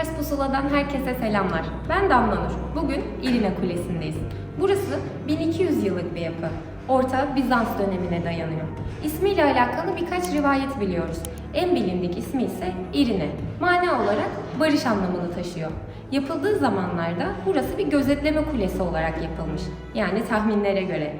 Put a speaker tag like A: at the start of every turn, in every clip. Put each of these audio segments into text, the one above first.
A: Ters Pusula'dan herkese selamlar. Ben Damla Nur. Bugün İrina Kulesi'ndeyiz. Burası 1200 yıllık bir yapı. Orta Bizans dönemine dayanıyor. İsmiyle alakalı birkaç rivayet biliyoruz. En bilindik ismi ise İrine. Mana olarak barış anlamını taşıyor. Yapıldığı zamanlarda burası bir gözetleme kulesi olarak yapılmış. Yani tahminlere göre.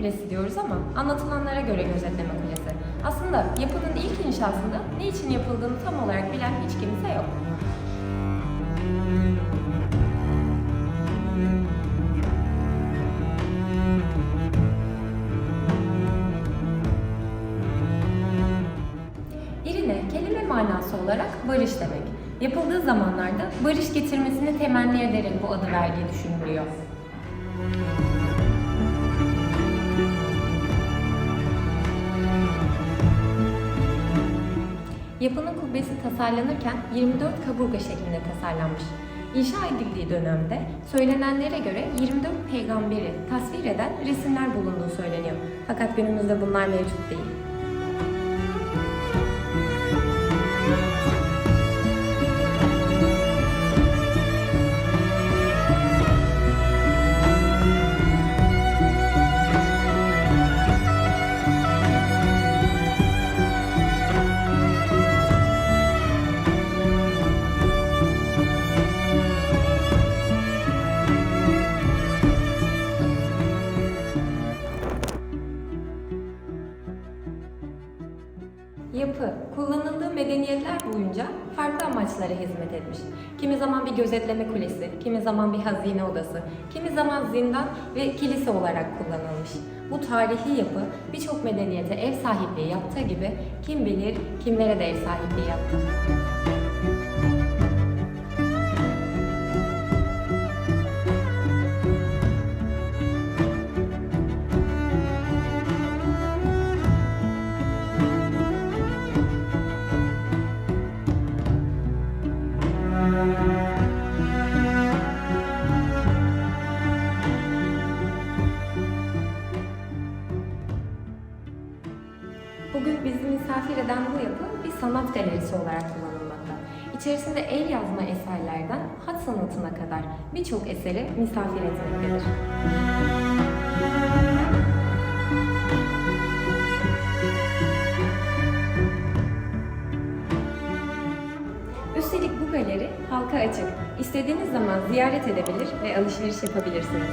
A: Kulesi diyoruz ama anlatılanlara göre gözetleme kulesi. Aslında yapının ilk inşasında ne için yapıldığını tam olarak bilen hiç kimse yok. İrine kelime manası olarak barış demek. Yapıldığı zamanlarda barış getirmesini temenni ederek bu adı verdiği düşünülüyor. Yapının kubbesi tasarlanırken 24 kaburga şeklinde tasarlanmış. İnşa edildiği dönemde söylenenlere göre 24 peygamberi tasvir eden resimler bulunduğu söyleniyor. Fakat günümüzde bunlar mevcut değil. Yapı, kullanıldığı medeniyetler boyunca farklı amaçlara hizmet etmiş. Kimi zaman bir gözetleme kulesi, kimi zaman bir hazine odası, kimi zaman zindan ve kilise olarak kullanılmış. Bu tarihi yapı birçok medeniyete ev sahipliği yaptığı gibi kim bilir kimlere de ev sahipliği yaptı. Bugün bizi misafir eden bu yapı bir sanat galerisi olarak kullanılmakta. İçerisinde el yazma eserlerden hat sanatına kadar birçok eseri misafir etmektedir. Üstelik bu galeri halka açık. İstediğiniz zaman ziyaret edebilir ve alışveriş yapabilirsiniz.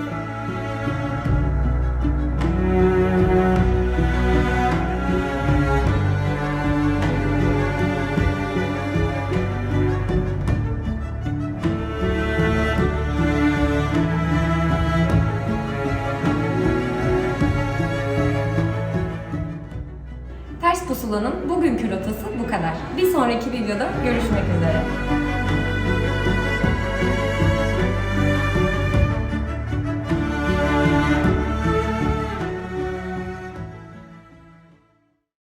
A: Pusula'nın bugünkü rotası bu kadar. Bir sonraki videoda görüşmek üzere.